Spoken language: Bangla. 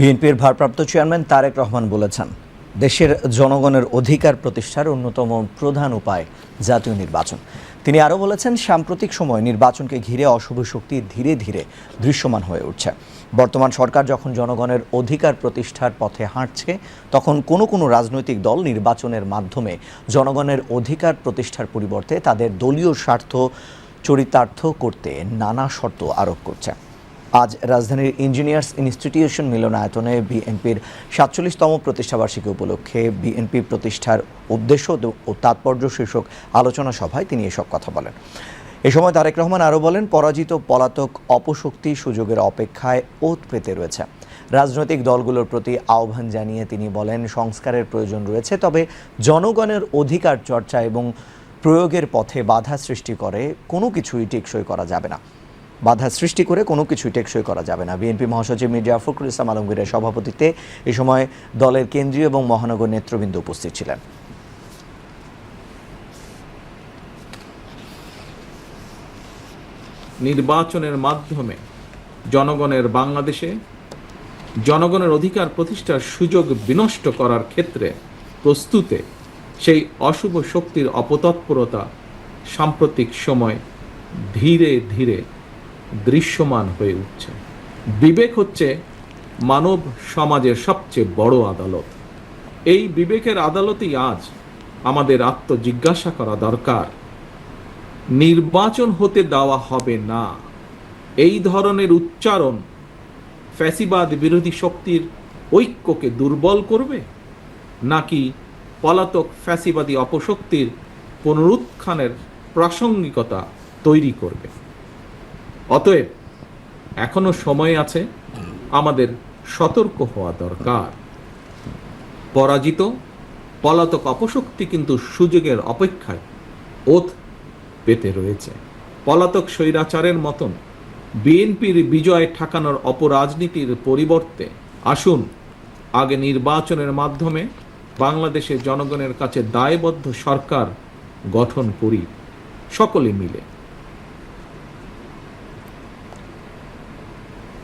বিএনপির ভারপ্রাপ্ত চেয়ারম্যান তারেক রহমান বলেছেন, দেশের জনগণের অধিকার প্রতিষ্ঠার অন্যতম প্রধান উপায় জাতীয় নির্বাচন। তিনি আরও বলেছেন, সাম্প্রতিক সময় নির্বাচনকে ঘিরে অশুভ শক্তি ধীরে ধীরে দৃশ্যমান হয়ে উঠছে। বর্তমান সরকার যখন জনগণের অধিকার প্রতিষ্ঠার পথে হাঁটছে, তখন কোনো কোনো রাজনৈতিক দল নির্বাচনের মাধ্যমে জনগণের অধিকার প্রতিষ্ঠার পরিবর্তে তাদের দলীয় স্বার্থ চরিতার্থ করতে নানা শর্ত আরোপ করছে। আজ রাজধানীর ইঞ্জিনিয়ার্স ইনস্টিটিউশন মিলনায়তনে বিএনপির সাতচল্লিশতম প্রতিষ্ঠাবার্ষিকী উপলক্ষে বিএনপি প্রতিষ্ঠার উদ্দেশ্য ও তাৎপর্য শীর্ষক আলোচনা সভায় তিনি এসব কথা বলেন। এ সময় তারেক রহমান আরও বলেন, পরাজিত পলাতক অপশক্তি সুযোগের অপেক্ষায় ওত পেতে রয়েছে। রাজনৈতিক দলগুলোর প্রতি আহ্বান জানিয়ে তিনি বলেন, সংস্কারের প্রয়োজন রয়েছে, তবে জনগণের অধিকার চর্চা এবং প্রয়োগের পথে বাধা সৃষ্টি করে কোনো কিছুই টেকসই করা যাবে না। বাধা সৃষ্টি করে কোনো কিছুই টেকসই করা যাবে না। বিএনপি মহাসচিব মির্জা ফখরুল ইসলাম আলমগীরের সভাপতিত্বে এ সময় দলের কেন্দ্রীয় এবং মহানগর নেতৃবৃন্দ উপস্থিত ছিলেন। নির্বাচনের মাধ্যমে জনগণের বাংলাদেশে জনগণের অধিকার প্রতিষ্ঠার সুযোগ বিনষ্ট করার ক্ষেত্রে প্রস্তুতে সেই অশুভ শক্তির অপতৎপরতা সাম্প্রতিক সময় ধীরে ধীরে দৃশ্যমান হয়ে উঠছে। বিবেক হচ্ছে মানব সমাজের সবচেয়ে বড় আদালত। এই বিবেকের আদালতেই আজ আমাদের আত্মজিজ্ঞাসা করা দরকার। নির্বাচন হতে দেওয়া হবে না। এই ধরনের উচ্চারণ ফ্যাসিবাদ বিরোধী শক্তির ঐক্যকে দুর্বল করবে? নাকি পলাতক ফ্যাসিবাদী অপশক্তির পুনরুত্থানের প্রাসঙ্গিকতা তৈরি করবে? অতএব, এখনও সময় আছে আমাদের সতর্ক হওয়া দরকার। পরাজিত, পলাতক অপশক্তি কিন্তু সুযোগের অপেক্ষায় ওত পেতে রয়েছে। পলাতক স্বৈরাচারের মতন বিএনপির বিজয় ঠেকানোর অপরাজনীতির পরিবর্তে আসুন, আগে নির্বাচনের মাধ্যমে বাংলাদেশের জনগণের কাছে দায়বদ্ধ সরকার গঠন করি, সকলে মিলে।